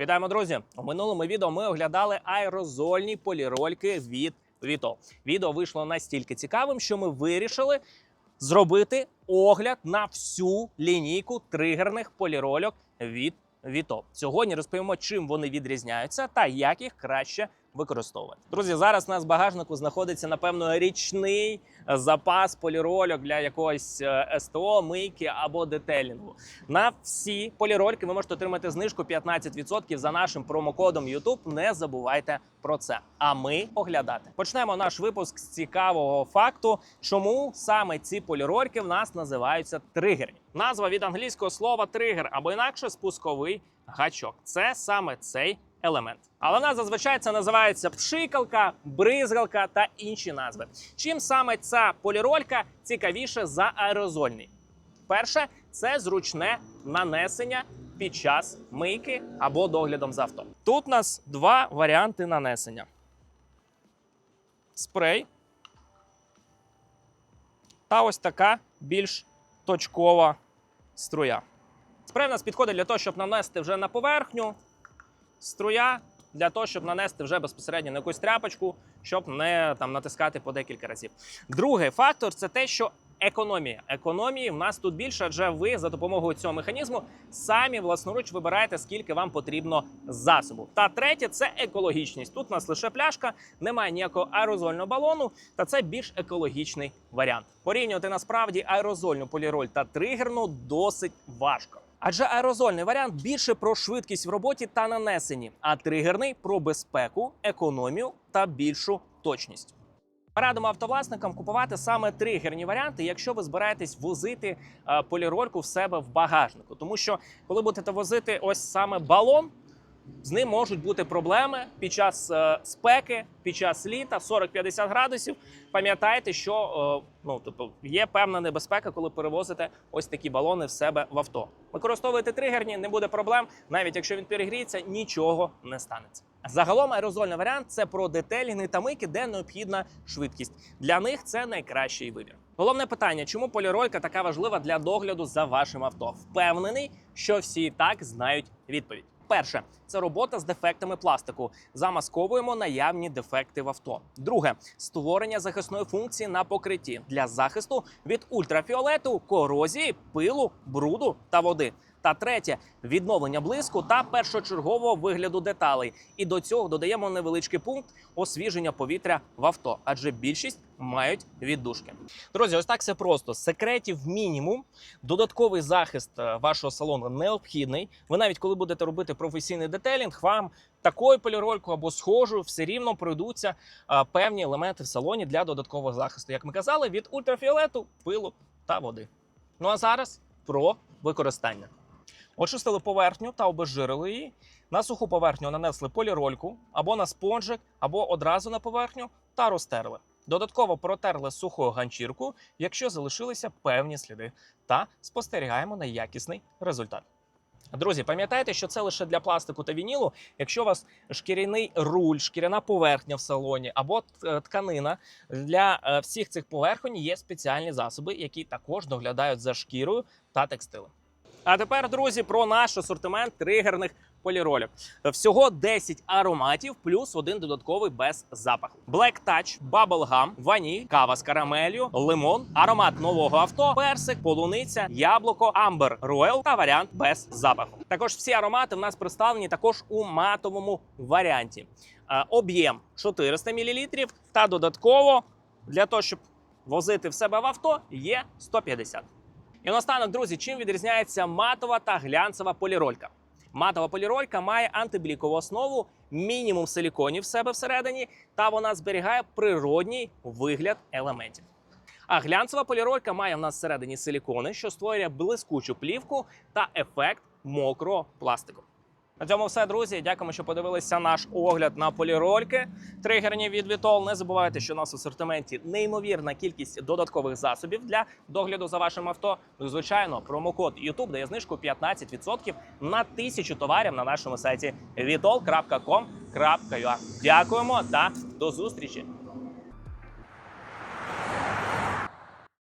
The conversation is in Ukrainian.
Вітаємо, друзі! У минулому відео ми оглядали аерозольні полірольки від Віто. Відео вийшло настільки цікавим, що ми вирішили зробити огляд на всю лінійку тригерних полірольок від Віто. Сьогодні розповімо, чим вони відрізняються та як їх краще використовувати. Друзі, зараз у нас в багажнику знаходиться напевно річний е, запас полірольок для якогось е, СТО, мийки або детелінгу. На всі полірольки ви можете отримати знижку 15% за нашим промокодом YouTube. Не забувайте про це. А ми оглядати. Почнемо наш випуск з цікавого факту, чому саме ці полірольки в нас називаються тригерні. Назва від англійського слова тригер або інакше спусковий гачок. Це саме цей елемент. Але в нас зазвичай це називається пшикалка, бризгалка та інші назви. Чим саме ця поліролька цікавіше за аерозольний? Перше це зручне нанесення під час мийки або доглядом за авто. Тут у нас два варіанти нанесення: спрей та ось така більш точкова струя. Спрей у нас підходить для того, щоб нанести вже на поверхню, струя для того, щоб нанести вже безпосередньо на якусь тряпочку, щоб не там натискати по декілька разів. Другий фактор це те, що економія. Економії в нас тут більше, адже ви за допомогою цього механізму самі власноруч вибираєте, скільки вам потрібно засобу. Та третє це екологічність. Тут у нас лише пляшка, немає ніякого аерозольного балону, та це більш екологічний варіант. Порівнювати насправді аерозольну поліроль та тригерну досить важко. Адже аерозольний варіант більше про швидкість в роботі та нанесенні, а тригерний про безпеку, економію та більшу точність. Радимо автовласникам купувати саме тригерні варіанти, якщо ви збираєтесь возити е, полірольку в себе в багажнику. Тому що коли будете возити ось саме балон, з ним можуть бути проблеми під час е, спеки, під час літа 40-50 градусів. Пам'ятайте, що е, ну тобто є певна небезпека, коли перевозите ось такі балони в себе в авто. Використовуйте тригерні, не буде проблем. Навіть якщо він перегріється, нічого не станеться. Загалом аерозольний варіант це про детелінги та мийки, де необхідна швидкість. Для них це найкращий вибір. Головне питання: чому поліролька така важлива для догляду за вашим авто? Впевнений, що всі і так знають відповідь. Перше це робота з дефектами пластику. Замасковуємо наявні дефекти в авто. Друге створення захисної функції на покритті для захисту від ультрафіолету, корозії, пилу, бруду та води. Та третє відновлення блиску та першочергового вигляду деталей. І до цього додаємо невеличкий пункт освіження повітря в авто, адже більшість мають віддушки. Друзі, ось так все просто. Секретів мінімум. Додатковий захист е, вашого салону необхідний. Ви навіть коли будете робити професійний детелінг, вам такою поліролькою або схожою все рівно пройдуться е, певні елементи в салоні для додаткового захисту, як ми казали, від ультрафіолету, пилу та води. Ну а зараз про використання. Очистили поверхню та обезжирили її. На суху поверхню нанесли полірольку або на спонжик, або одразу на поверхню та розтерли. Додатково протерли сухою ганчірку, якщо залишилися певні сліди, та спостерігаємо на якісний результат. Друзі, пам'ятайте, що це лише для пластику та вінілу. Якщо у вас шкіряний руль, шкіряна поверхня в салоні або тканина, для е, всіх цих поверхонь є спеціальні засоби, які також доглядають за шкірою та текстилем. А тепер, друзі, про наш асортимент тригерних полірольок. Всього 10 ароматів, плюс один додатковий без запаху. Black Touch, Bubblegum, ваніль, кава з карамелью, лимон, аромат нового авто, персик, полуниця, яблуко, амбер, роял та варіант без запаху. Також всі аромати в нас представлені також у матовому варіанті. Об'єм 400 мл та додатково для того, щоб возити в себе в авто, є 150 і наостанок, друзі, чим відрізняється матова та глянцева поліролька? Матова поліролька має антиблікову основу, мінімум силіконів в себе всередині, та вона зберігає природній вигляд елементів. А глянцева поліролька має в нас всередині силікони, що створює блискучу плівку та ефект мокрого пластику. На цьому все, друзі. Дякуємо, що подивилися наш огляд на полірольки. Тригерні від Vitol. Не забувайте, що у нас в асортименті неймовірна кількість додаткових засобів для догляду за вашим авто. Ну, звичайно, промокод YouTube дає знижку 15% на тисячу товарів на нашому сайті vitol.com.ua. Дякуємо та до зустрічі!